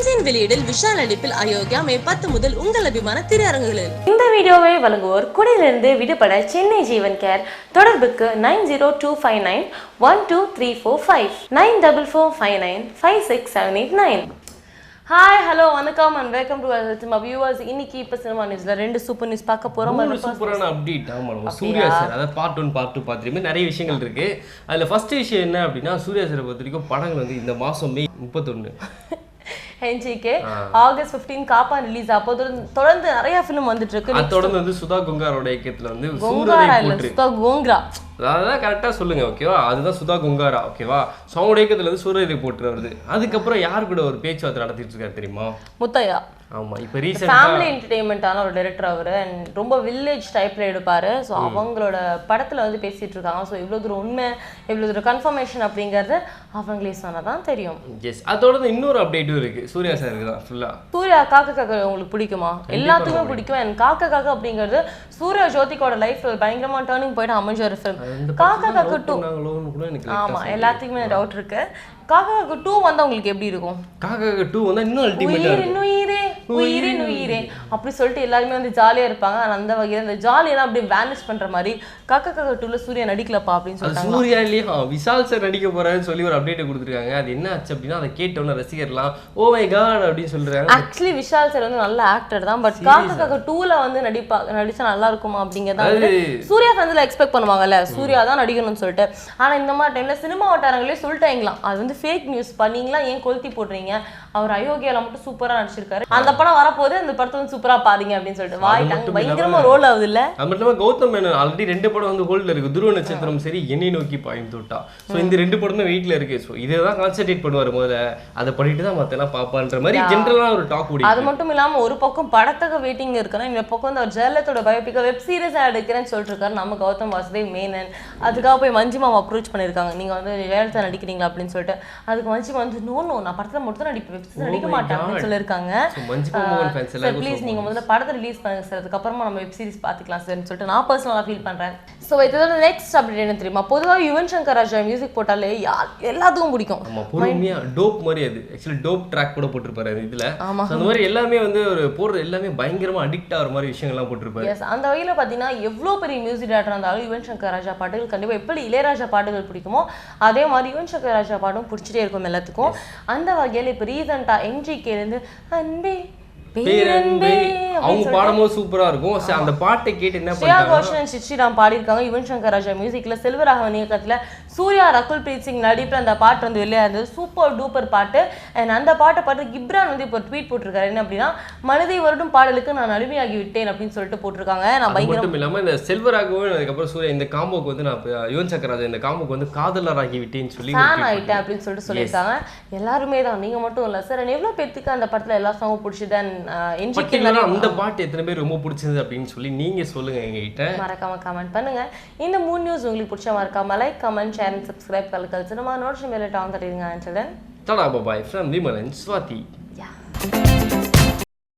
சின்சின் வெளியீடில் விஷால் நடிப்பில் அயோக்கியா மே பத்து முதல் உங்கள் அபிமான திரையரங்குகளில். இந்த வீடியோவை வழங்குவோர் குடியிலிருந்து விடுபட சென்னை ஜீவன் கேர். தொடர்புக்கு nine zero two five nine one two three four five. Nine double four five nine five six seven eight nine. Hi hello வணக்கம் அண்ட் வெல்கம் டு நம்ம வியூவர்ஸ் இன்னைக்கு இப்போ சினிமா நியூஸ்ல ரெண்டு சூப்பர் நியூஸ் பார்க்க போறோம். மூணு சூப்பரான அப்டேட் ஆமா நம்ம சூர்யா சார் அதாவது part one part two part three நிறைய விஷயங்கள் இருக்கு. அதுல ஃபர்ஸ்ட் விஷயம் என்ன அப்படின்னா சூர்யா சாரை பொறுத்த வரைக்கும் படங்கள் வந்து இந்த மாசம் மே முப்பத்தொன்னு. என்ஜிகே ஆகஸ்ட் 15 காப்பா ரிலீஸ் அப்போ தொடர்ந்து- நிறைய ஃபிலிம் வந்துட்டு இருக்கு. தொடர்ந்து வந்து சுதா குங்காரோட இயக்கத்துல வந்து கோங்காரா இல்ல சுத்தா கோங்ரா அதான் கரெக்டாக சொல்லுங்க ஓகேவா அதுதான் சுதா குங்காரா ஓகேவா அவங்களோட இயக்கத்துல வந்து சூரரை போற்று வருது அதுக்கப்புறம் யார் கூட ஒரு பேச்சுவார்த்தை நடத்திட்டு இருக்காரு தெரியுமா? முத்தையா. ஆமா இப்போ ரீசெண்டாக ஃபேமிலி என்டர்டெயின்மெண்ட்டான ஒரு டைரக்டர் அவர் அண்ட் ரொம்ப வில்லேஜ் டைப்ல எடுப்பாரு. ஸோ அவங்களோட படத்துல வந்து பேசிட்டு இருக்காங்க. ஸோ இவ்வளோ தூரம் உண்மை இவ்வளோ தூரம் கன்ஃபர்மேஷன் அப்படிங்கிறது அவங்களே சொன்னா தான் தெரியும். எஸ் அதோட இன்னொரு அப்டேட்டும் இருக்கு. சூர்யா சாருக்கு தான் ஃபுல்லா சூர்யா காக்க காக்க உங்களுக்கு பிடிக்குமா? எல்லாத்துக்குமே பிடிக்கும். அண்ட் காக்க காக்க அப்படிங்கிறது சூர்யா ஜோதிகோட லைஃப்ல பயங்கரமா டேர்னிங் போயிட்டு அமைஞ்ச ஒரு ஃபிலிம் காக்க காக்க டூ பண்ணாங்களோன்னு கூட எனக்கு ஆமா எல்லாத்துக்குமே டவுட் இருக்கு. காக்க காக்க டூ வந்தா உங்களுக்கு எப்படி இருக்கும்? காக்கா டூ வந்தா இன்னும் அல்டிமேட்டா உயிரின் உயிரே உயிரின் உயிரே. அப்படி சொல்லிட்டு எல்லாருமே வந்து ஜாலியா இருப்பாங்க. ஆனா அந்த வகையில இந்த ஜாலியெல்லாம் அப்படியே வேனிஷ் பண்ற மாதிரி காக்கா காக்கா டூல சூர்யா நடிக்கலப்பா அப்படின்னு அது சொல்லிட்டாங்க சூர்யா இல்லையா? விஷால் சார் நடிக்க போறாருன்னு சொல்லி ஒரு அப்டேட் கொடுத்துருக்காங்க. அது என்ன ஆச்சு அப்படின்னா அதை கேட்டோன்னு ரசிகர்லாம் ஓ மை காட் அப்படின்னு சொல்றாங்க. ஆக்சுவலி விஷால் சார் வந்து நல்ல ஆக்டர் தான். பட் காக்கா காக்கா டூல வந்து நடிப்பா நடிச்சா நல்லா இருக்குமா அப்படிங்கறத சூர்யா ஃபேன்ஸ்ல எக்ஸ்பெக்ட் பண்ணுவாங்கல்ல. சூர்யா தான் நடிக்கணும்னு சொல்லிட்டு. ஆனா இந்த மாதிரி டைம்ல சினிமா வட்டாரங்களே சொல்லிட்டாங்களாம். அது வந்து ஃபேக் நியூஸ் பண்ணீங்களா ஏன் கொளுத்தி போடுறீங்க? அவர் அயோக்கியால மட்டும் சூப்பரா நடிச்சிருக்காரு. அந்த படம் வரப்போது அந்த படத்தை வந்து சூப்பரா பாருங்க அப்படின்னு சொல்லிட்டு. வாயிட்டாங்க பயங்கரமா ரோல் ஆகுது இல்ல? அது மட்டும் இல்லாம கௌதம் மேனன் ஆல்ரெடி ரெண்டு படம் வந்து ஹோல்ட்ல இருக்கு. துருவ நட்சத்திரம் சரி என்னை நோக்கி பாயும் தொட்டா. ஸோ இந்த ரெண்டு படமும் வெயிட்ல இருக்கு. ஸோ இதை தான் கான்சென்ட்ரேட் பண்ணுவார் முதல்ல. அதை பண்ணிட்டு தான் மத்த எல்லாம் பாப்பான்ற மாதிரி ஜென்ரலான ஒரு டாக் ஓடி அது மட்டும் இல்லாம ஒரு பக்கம் படத்துக்கு வெயிட்டிங் இருக்குன்னா இந்த பக்கம் வந்து அவர் ஜெயலலிதோட பயோபிக்க வெப் சீரிஸா எடுக்கிறேன்னு சொல்லிட்டு இருக்காரு. நம்ம கௌதம் வாசுதேவ் மேனன். அதுக்காக போய் மஞ்சுமா அப்ரோச் பண்ணிருக்காங்க நீங்க வந்து ஜெயலலிதா நடிக்கிறீங்களா அப்படின்னு சொல்லிட்டு. அதுக்கு மஞ்சுமா வந்து நோ நோ நான் படத்துல மட்டும் தான் நடிப்பேன் வெப் நடிக்க மாட்டேன் அப்படின்னு சொல்லியிருக்காங்க. சார் ப்ளீஸ் நீங்க முதல்ல படத்தை ரிலீஸ் பண்ணுங்க சார் அதுக்கப்புறமா நம்ம வெப் சீரிஸ் பார்த்துக்கலாம் சார்னு சொல்லிட்டு நான் பர்சனலாக ஃபீல் பண்றேன். ஸோ இதோட நெக்ஸ்ட் அப்டேட் என்ன தெரியுமா? பொதுவாக யுவன் சங்கர் ராஜா மியூசிக் போட்டாலே யார் எல்லாத்துக்கும் பிடிக்கும். ஆமா பொறுமையா டோப் மாதிரி அது. ஆக்சுவலி டோப் ட்ராக் கூட போட்டிருப்பாரு இதுல. ஆமா. So, அந்த மாதிரி எல்லாமே வந்து ஒரு போடுறது எல்லாமே பயங்கரமா அடிக்ட் ஆகிற மாதிரி விஷயங்கள்லாம் போட்டிருப்பாரு. எஸ் அந்த வகையில் பார்த்தீங்கன்னா எவ்வளோ பெரிய மியூசிக் டேரக்டர் இருந்தாலும் யுவன் சங்கர் ராஜா பாட்டுகள் கண்டிப்பாக எப்படி இளையராஜா பாட்டுகள் பிடிக்குமோ அதே மாதிரி யுவன் சங்கர் ராஜா பாட்டும் பிடிச்சிட்டே இருக்கும் எல்லாத்துக்கும். அந்த வகையில் இப்போ ரீசெண்டாக என்ஜிகேலேருந்து அன்பே பேரன்பே அவங்க பாடும்போது சூப்பரா இருக்கும். அந்த பாட்டை கேட்டு என்ன ஸ்ரேயா பண்ணிட்டாங்க கோஷன் அண்ட் சிச்சிராம் பாடியிருக்காங்க. யுவன் சங்கர் ராஜா மியூசிக்ல செல்வராகவன் இயக்கத்துல சூர்யா ரகுல் பிரீத் சிங் நடிப்பில் அந்த பாட்டு வந்து வெளியே இருந்தது சூப்பர் டூப்பர் பாட்டு. அண்ட் அந்த பாட்டை பார்த்து கிப்ரான் வந்து இப்போ ட்வீட் போட்டிருக்காரு. என்ன அப்படின்னா மனதை வருடும் பாடலுக்கு நான் அடிமையாகி விட்டேன் அப்படின்னு சொல்லிட்டு போட்டிருக்காங்க. நான் அது பயங்கர மட்டும் இல்லாம இந்த செல்வராகவும் அதுக்கப்புறம் சூர்யா இந்த காம்போக்கு வந்து நான் யுவன் சக்கர் ராஜா இந்த காம்போக்கு வந்து காதலராகி விட்டேன்னு சொல்லி ஃபேன் ஆயிட்டேன் அப்படின்னு சொல்லிட்டு சொல்லியிருக்காங்க. எல்லாருமே தான். நீங்க மட்டும் இல்ல சார் எவ்வளவு பேத்துக்கு அந்த படத்துல எல்லா சாங்கும் பிடிச்சது? அண்ட் பர்டிகுலரா அந்த பாட்டு எத்தனை பேர் ரொம்ப பிடிச்சது அப்படின்னு சொல்லி நீங்க சொல்லுங்க எங்ககிட்ட. மறக்காம கமெண்ட் பண்ணுங்க. இந்த மூணு நியூஸ் உங்களுக்கு பிடிச்ச மறக்காம like comment share and subscribe Kalakkal cinema notes மேலே டான் தட்டிடுங்க ஆன்சர் தடா பாபாய் ஃப்ரம் விமலன் ஸ்வாதி யா